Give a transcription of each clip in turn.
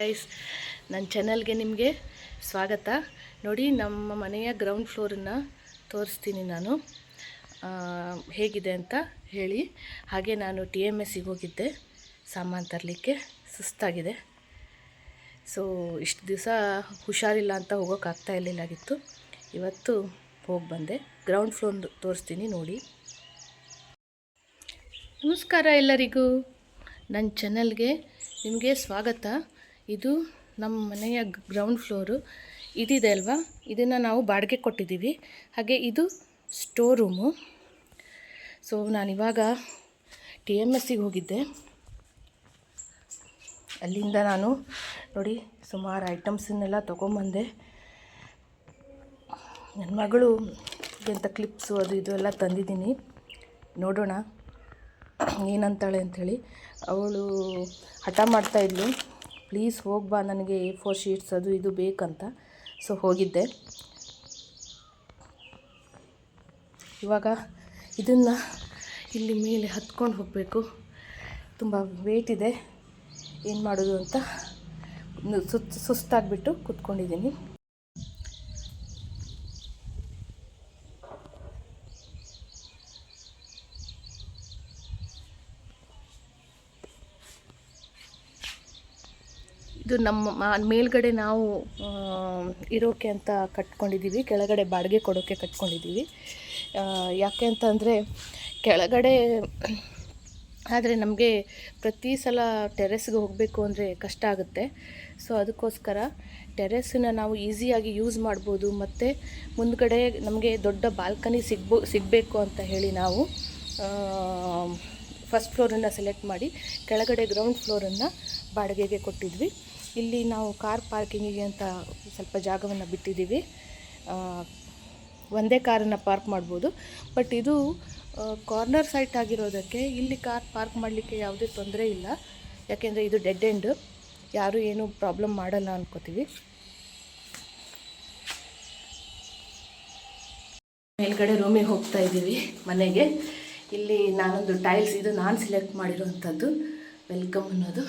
Guys ನನ್ನ ಚಾನಲ್ಗೆ ನಿಮಗೆ ಸ್ವಾಗತ. ನೋಡಿ, ನಮ್ಮ ಮನೆಯ ಗ್ರೌಂಡ್ ಫ್ಲೋರನ್ನು ತೋರಿಸ್ತೀನಿ ನಾನು. ಹೇಗಿದೆ ಅಂತ ಹೇಳಿ. ಹಾಗೆ ನಾನು ಟಿ ಎಂ ಎಸ್ಸಿಗೆ ಹೋಗಿದ್ದೆ. ಸಾಮಾನು ತರಲಿಕ್ಕೆ ಸುಸ್ತಾಗಿದೆ. ಸೊ ಇಷ್ಟು ದಿವಸ ಹುಷಾರಿಲ್ಲ ಅಂತ ಹೋಗೋಕ್ಕಾಗ್ತಾ ಇರಲಿಲ್ಲಾಗಿತ್ತು. ಇವತ್ತು ಹೋಗಿ ಬಂದೆ. ಗ್ರೌಂಡ್ ಫ್ಲೋರ್ ತೋರಿಸ್ತೀನಿ ನೋಡಿ. ನಮಸ್ಕಾರ ಎಲ್ಲರಿಗೂ. ನನ್ನ ಚಾನಲ್ಗೆ ನಿಮಗೆ ಸ್ವಾಗತ. ಇದು ನಮ್ಮ ಮನೆಯ ಗ್ರೌಂಡ್ ಫ್ಲೋರು ಇದಿದೆ ಅಲ್ವಾ? ಇದನ್ನು ನಾವು ಬಾಡಿಗೆ ಕೊಟ್ಟಿದ್ದೀವಿ. ಹಾಗೆ ಇದು ಸ್ಟೋರ್ ರೂಮು ಸೊ ನಾನಿವಾಗ ಟಿ ಎಂ ಎಸ್ಸಿಗೆ ಹೋಗಿದ್ದೆ. ಅಲ್ಲಿಂದ ನಾನು ನೋಡಿ ಸುಮಾರು ಐಟಮ್ಸನ್ನೆಲ್ಲ ತೊಗೊಂಬಂದೆ. ನನ್ನ ಮಗಳು ಎಂಥ ಕ್ಲಿಪ್ಸು ಅದು ಇದು ಎಲ್ಲ ತಂದಿದ್ದೀನಿ. ನೋಡೋಣ, ಏನಂತಾಳೆ ಅಂಥೇಳಿ. ಅವಳು ಹಠ ಮಾಡ್ತಾಯಿದ್ಲು ಪ್ಲೀಸ್ ಹೋಗ್ಬಾ, ನನಗೆ ಎ ಫೋರ್ ಶೀಟ್ಸ್ ಅದು ಇದು ಬೇಕಂತ. ಸೊ ಹೋಗಿದ್ದೆ. ಇವಾಗ ಇದನ್ನು ಇಲ್ಲಿ ಮೇಲೆ ಹತ್ಕೊಂಡು ಹೋಗಬೇಕು. ತುಂಬ ವೇಟ್ ಇದೆ. ಏನು ಮಾಡೋದು ಅಂತ ಸುಸ್ತಾಗಿಬಿಟ್ಟು ಕೂತ್ಕೊಂಡಿದ್ದೀನಿ. ಇದು ನಮ್ಮ ಮೇಲ್ಗಡೆ ನಾವು ಇರೋಕೆ ಅಂತ ಕಟ್ಕೊಂಡಿದ್ದೀವಿ. ಕೆಳಗಡೆ ಬಾಡಿಗೆ ಕೊಡೋಕ್ಕೆ ಕಟ್ಕೊಂಡಿದ್ದೀವಿ. ಯಾಕೆ ಅಂತಂದರೆ, ಕೆಳಗಡೆ, ಆದರೆ ನಮಗೆ ಪ್ರತಿ ಸಲ ಟೆರೆಸ್ಗೆ ಹೋಗಬೇಕು ಅಂದರೆ ಕಷ್ಟ ಆಗುತ್ತೆ. ಸೊ, ಅದಕ್ಕೋಸ್ಕರ ಟೆರೆಸ್ಸನ್ನ ನಾವು ಈಸಿಯಾಗಿ ಯೂಸ್ ಮಾಡ್ಬೋದು. ಮತ್ತು ಮುಂದ್ಗಡೆ ನಮಗೆ ದೊಡ್ಡ ಬಾಲ್ಕನಿ ಸಿಗ್ಬೋ, ಸಿಗಬೇಕು ಅಂತ ಹೇಳಿ ನಾವು ಫಸ್ಟ್ ಫ್ಲೋರನ್ನು ಸೆಲೆಕ್ಟ್ ಮಾಡಿ, ಕೆಳಗಡೆ ಗ್ರೌಂಡ್ ಫ್ಲೋರನ್ನು ಬಾಡಿಗೆಗೆ ಕೊಟ್ಟಿದ್ವಿ. ಇಲ್ಲಿ ನಾವು ಕಾರ್ ಪಾರ್ಕಿಂಗಿಗೆ ಅಂತ ಸ್ವಲ್ಪ ಜಾಗವನ್ನು ಬಿಟ್ಟಿದ್ದೀವಿ. ಒಂದೇ ಕಾರನ್ನು ಪಾರ್ಕ್ ಮಾಡ್ಬೋದು. ಬಟ್ ಇದು ಕಾರ್ನರ್ ಸೈಟ್ ಆಗಿರೋದಕ್ಕೆ ಇಲ್ಲಿ ಕಾರ್ ಪಾರ್ಕ್ ಮಾಡಲಿಕ್ಕೆ ಯಾವುದೇ ತೊಂದರೆ ಇಲ್ಲ. ಯಾಕೆಂದರೆ ಇದು ಡೆಡ್ ಎಂಡ್. ಯಾರೂ ಏನೂ ಪ್ರಾಬ್ಲಮ್ ಮಾಡಲ್ಲ ಅನ್ಕೋತೀವಿ. ಮೇಲ್ಗಡೆ ರೂಮಿಗೆ ಹೋಗ್ತಾ ಇದ್ದೀವಿ ಮನೆಗೆ. ಇಲ್ಲಿ ನಾನೊಂದು ಟೈಲ್ಸ್ ಇದು ನಾನು ಸೆಲೆಕ್ಟ್ ಮಾಡಿರೋವಂಥದ್ದು. ವೆಲ್ಕಮ್ ಅನ್ನೋದು.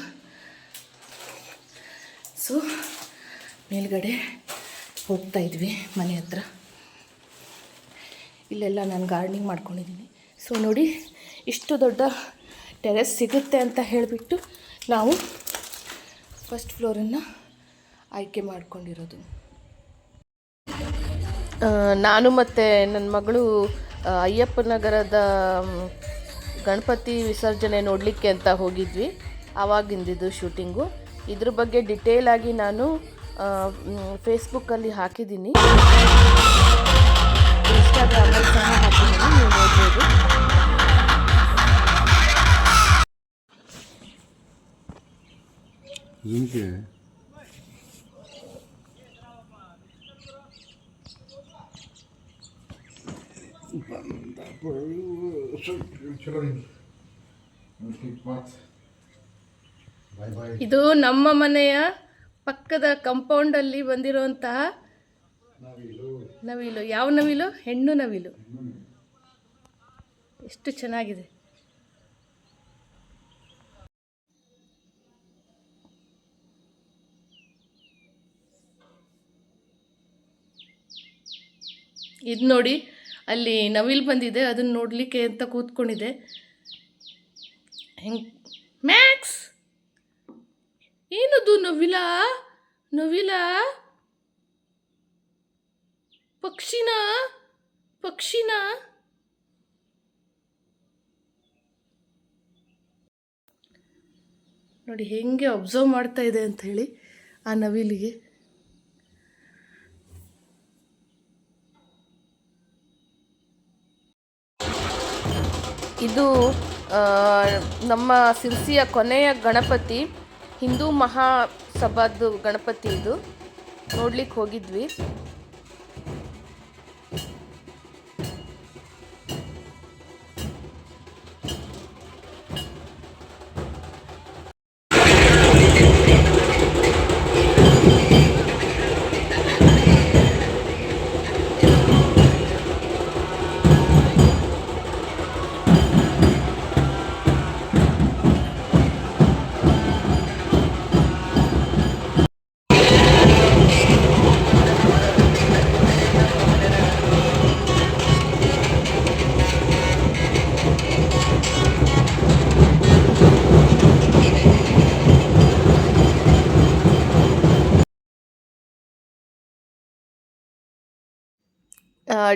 ಸೊ ಮೇಲ್ಗಡೆ ಹೋಗ್ತಾ ಇದ್ವಿ ಮನೆ ಹತ್ರ. ಇಲ್ಲೆಲ್ಲ ನಾನು ಗಾರ್ಡನಿಂಗ್ ಮಾಡ್ಕೊಂಡಿದ್ದೀನಿ. ಸೊ ನೋಡಿ, ಇಷ್ಟು ದೊಡ್ಡ ಟೆರೆಸ್ ಸಿಗುತ್ತೆ ಅಂತ ಹೇಳಿಬಿಟ್ಟು ನಾವು ಫಸ್ಟ್ ಫ್ಲೋರನ್ನು ಆಯ್ಕೆ ಮಾಡ್ಕೊಂಡಿರೋದು. ನಾನು ಮತ್ತು ನನ್ನ ಮಗಳು ಅಯ್ಯಪ್ಪ ನಗರದ ಗಣಪತಿ ವಿಸರ್ಜನೆ ನೋಡಲಿಕ್ಕೆ ಅಂತ ಹೋಗಿದ್ವಿ. ಆವಾಗಿಂದಿದ್ದು ಶೂಟಿಂಗು ಇದ್ರ ಬಗ್ಗೆ ಡಿಟೇಲ್ ಆಗಿ ನಾನು ಫೇಸ್ಬುಕ್ಕಲ್ಲಿ ಹಾಕಿದ್ದೀನಿ. ಇನ್ಸ್ಟಾಗ್ರಾಮಲ್ಲಿ ಸಹ ಹಾಕಿದ್ದೀನಿ ನೀವು ನೋಡ್ಬೋದು. ಬಂದ ಇದು ನಮ್ಮ ಮನೆಯ ಪಕ್ಕದ ಕಂಪೌಂಡಲ್ಲಿ ಬಂದಿರುವಂತಹ ನವಿಲು. ಯಾವ ನವಿಲು? ಹೆಣ್ಣು ನವಿಲು. ಎಷ್ಟು ಚೆನ್ನಾಗಿದೆ. ಇದು ನೋಡಿ, ಅಲ್ಲಿ ನವಿಲು ಬಂದಿದೆ, ಅದನ್ನು ನೋಡಲಿಕ್ಕೆ ಅಂತ ಕೂತ್ಕೊಂಡಿದೆ. ಹೆಂಗ್ ಏನದು ನವಿಲ ನವಿಲ. ಪಕ್ಷಿನ ಪಕ್ಷಿನ. ನೋಡಿ ಹೆಂಗೆ ಅಬ್ಸರ್ವ್ ಮಾಡ್ತಾ ಇದೆ ಅಂತ ಹೇಳಿ ಆ ನವಿಲಿಗೆ. ಇದು ನಮ್ಮ ಸಿರ್ಸಿಯ ಕೊನೆಯ ಗಣಪತಿ ಹಿಂದೂ ಮಹಾಸಭಾದ್ದು ಗಣಪತಿ ಇದು. ನೋಡ್ಲಿಕ್ಕೆ ಹೋಗಿದ್ವಿ.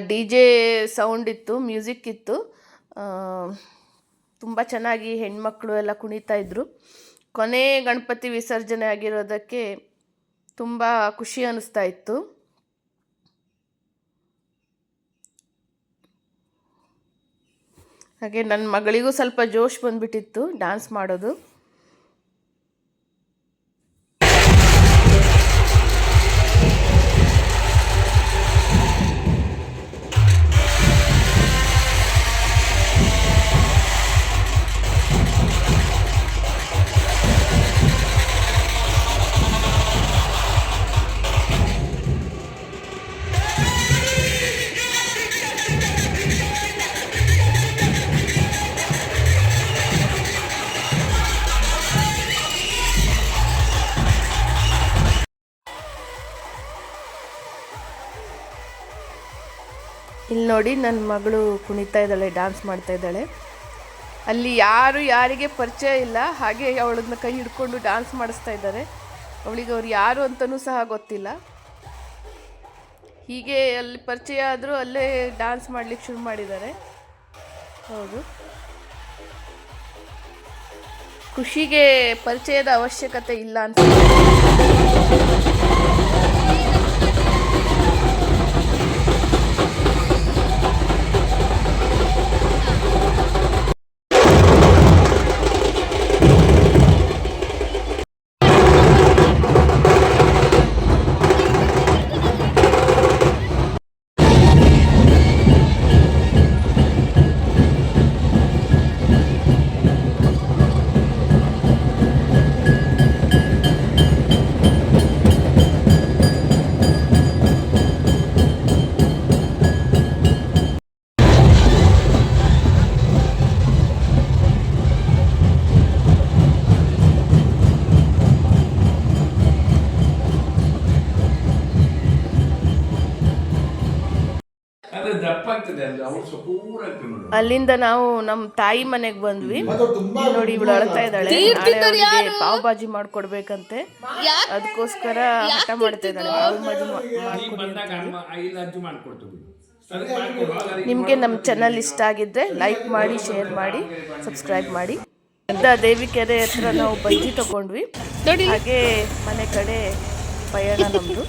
ಡಿ ಜೆ ಸೌಂಡ್ ಇತ್ತು ಮ್ಯೂಸಿಕ್ ಇತ್ತು. ತುಂಬ ಚೆನ್ನಾಗಿ ಹೆಣ್ಮಕ್ಳು ಎಲ್ಲ ಕುಣಿತಾ ಇದ್ದರು ಕೊನೆ ಗಣಪತಿ ವಿಸರ್ಜನೆ ಆಗಿರೋದಕ್ಕೆ ತುಂಬ ಖುಷಿ ಅನ್ನಿಸ್ತಾ ಇತ್ತು. ಹಾಗೆ ನನ್ನ ಮಗಳಿಗೂ ಸ್ವಲ್ಪ ಜೋಶ್ ಬಂದ್ಬಿಟ್ಟಿತ್ತು ಡ್ಯಾನ್ಸ್ ಮಾಡೋದು. ಇಲ್ಲಿ ನೋಡಿ ನನ್ನ ಮಗಳು ಕುಣಿತಾ ಇದ್ದಾಳೆ ಡ್ಯಾನ್ಸ್ ಮಾಡ್ತಾ ಇದ್ದಾಳೆ. ಅಲ್ಲಿ ಯಾರು ಯಾರಿಗೆ ಪರಿಚಯ ಇಲ್ಲ, ಹಾಗೆ ಅವಳನ್ನ ಕೈ ಹಿಡ್ಕೊಂಡು ಡ್ಯಾನ್ಸ್ ಮಾಡಿಸ್ತಾ ಇದ್ದಾರೆ. ಅವಳಿಗೆ ಅವ್ರು ಯಾರು ಅಂತಲೂ ಸಹ ಗೊತ್ತಿಲ್ಲ. ಹೀಗೆ ಅಲ್ಲಿ ಪರಿಚಯ ಆದರೂ ಅಲ್ಲೇ ಡ್ಯಾನ್ಸ್ ಮಾಡ್ಲಿಕ್ಕೆ ಶುರು ಮಾಡಿದ್ದಾರೆ. ಹೌದು. ಖುಷಿಗೆ ಪರಿಚಯದ ಅವಶ್ಯಕತೆ ಇಲ್ಲ ಅಂತ. ಅಲ್ಲಿಂದ ನಾವು ನಮ್ಮ ತಾಯಿ ಮನೆಗೆ ಬಂದ್ವಿ. ನೋಡಿ ಇವಳು ಅಳ್ತಾ ಇದ್ದಾಳೆ. ನಾಳೆ ಅವಳಿಗೆ ಪಾವ್ ಬಾಜಿ ಮಾಡ್ಕೊಡ್ಬೇಕಂತೆ. ಅದಕ್ಕೋಸ್ಕರ ಹಠ ಮಾಡ್ತಾ ಇದ್ದಾಳೆ. ಪಾವ್ ಬಾಜಿ ಮಾಡ್ಕೊಡ್ತೀವಿ ನಿಮಗೆ ನಮ್ಮ ಚಾನಲ್ ಇಷ್ಟ ಆಗಿದ್ರೆ ಲೈಕ್ ಮಾಡಿ ಶೇರ್ ಮಾಡಿ ಸಬ್ಸ್ಕ್ರೈಬ್ ಮಾಡಿ. ಅಂತ ದೇವಿಕೆರೆ ಹತ್ರ ನಾವು ಬಜ್ಜಿ ತಗೊಂಡ್ವಿ. ಹಾಗೆ ಮನೆ ಕಡೆ ಪಯಣ ನಮ್ಮದು